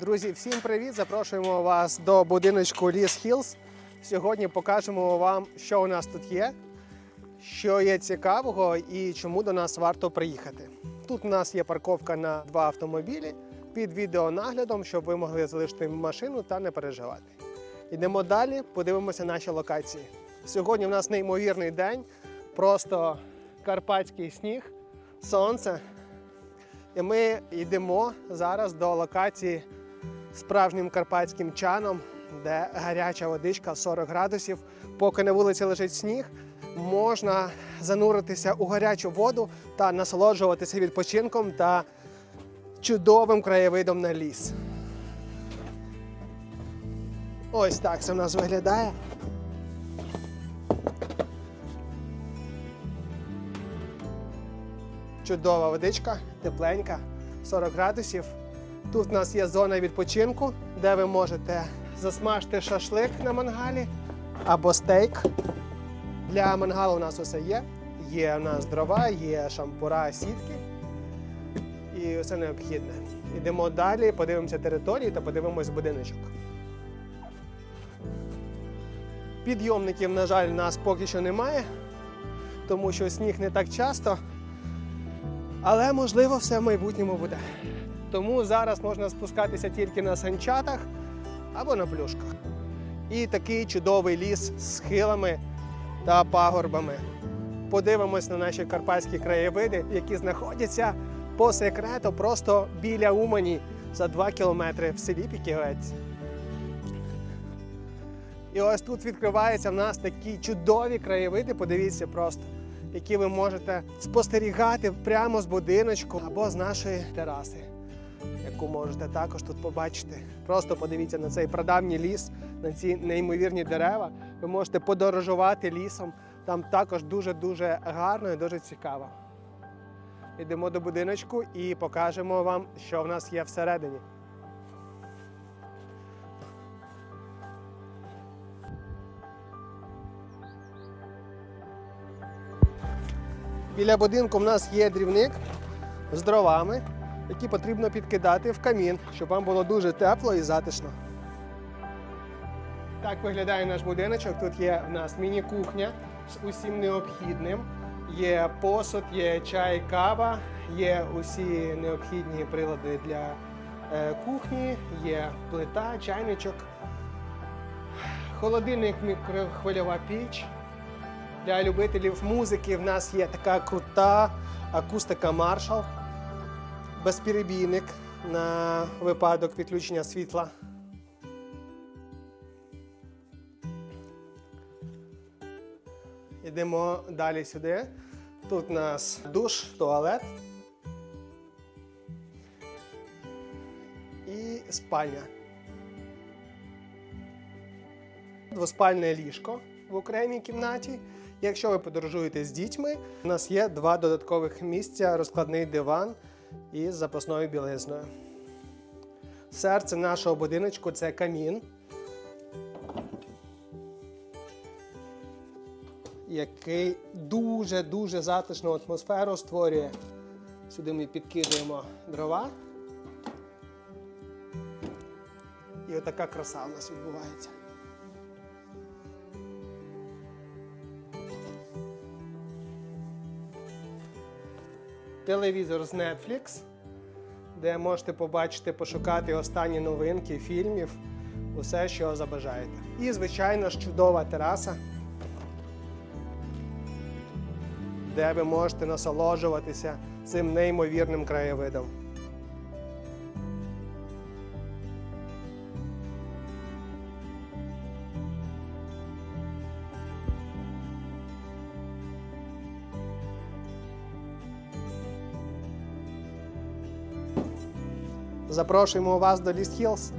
Друзі, всім привіт! Запрошуємо вас до будиночку Ліс Хілс. Сьогодні покажемо вам, що у нас тут є, що є цікавого і чому до нас варто приїхати. Тут у нас є парковка на два автомобілі під відеонаглядом, щоб ви могли залишити машину та не переживати. Йдемо далі, подивимося наші локації. Сьогодні в нас неймовірний день, просто карпатський сніг, сонце. І ми йдемо зараз до локації справжнім карпатським чаном, де гаряча водичка 40 градусів. Поки на вулиці лежить сніг, можна зануритися у гарячу воду та насолоджуватися відпочинком та чудовим краєвидом на ліс. Ось так це в нас виглядає. Чудова водичка, тепленька, 40 градусів. Тут в нас є зона відпочинку, де ви можете засмажити шашлик на мангалі або стейк. Для мангалу у нас усе є. Є у нас дрова, є шампура, сітки і все необхідне. Йдемо далі, подивимося території та подивимось будиночок. Підйомників, на жаль, у нас поки що немає, тому що сніг не так часто. Але можливо все в майбутньому буде. Тому зараз можна спускатися тільки на санчатах або на плюшках. І такий чудовий ліс з схилами та пагорбами. Подивимось на наші карпатські краєвиди, які знаходяться по секрету просто біля Умані за 2 кілометри в селі Піківець. І ось тут відкриваються в нас такі чудові краєвиди. Подивіться просто, які ви можете спостерігати прямо з будиночку або з нашої тераси, яку можете також тут побачити. Просто подивіться на цей прадавній ліс, на ці неймовірні дерева. Ви можете подорожувати лісом. Там також дуже-дуже гарно і дуже цікаво. Йдемо до будиночку і покажемо вам, що в нас є всередині. Біля будинку в нас є дрівник з дровами, які потрібно підкидати в камін, щоб вам було дуже тепло і затишно. Так виглядає наш будиночок. Тут є в нас міні-кухня з усім необхідним. Є посуд, є чай, кава, є усі необхідні прилади для е, кухні, є плита, чайничок, холодильник, мікрохвильова піч. Для любителів музики в нас є така крута акустика Marshall, безперебійник на випадок відключення світла. Йдемо далі сюди. Тут у нас душ, туалет і спальня. Двоспальне ліжко в окремій кімнаті. Якщо ви подорожуєте з дітьми, у нас є два додаткових місця, розкладний диван із запасною білизною. Серце нашого будиночку це камін, який дуже-дуже затишну атмосферу створює. Сюди ми підкидуємо дрова. І отака краса у нас відбувається. Телевізор з Netflix, де можете побачити, пошукати останні новинки фільмів, усе, що забажаєте. І, звичайно ж, чудова тераса, де ви можете насолоджуватися цим неймовірним краєвидом. Запрошуємо вас до Ліст Хілс.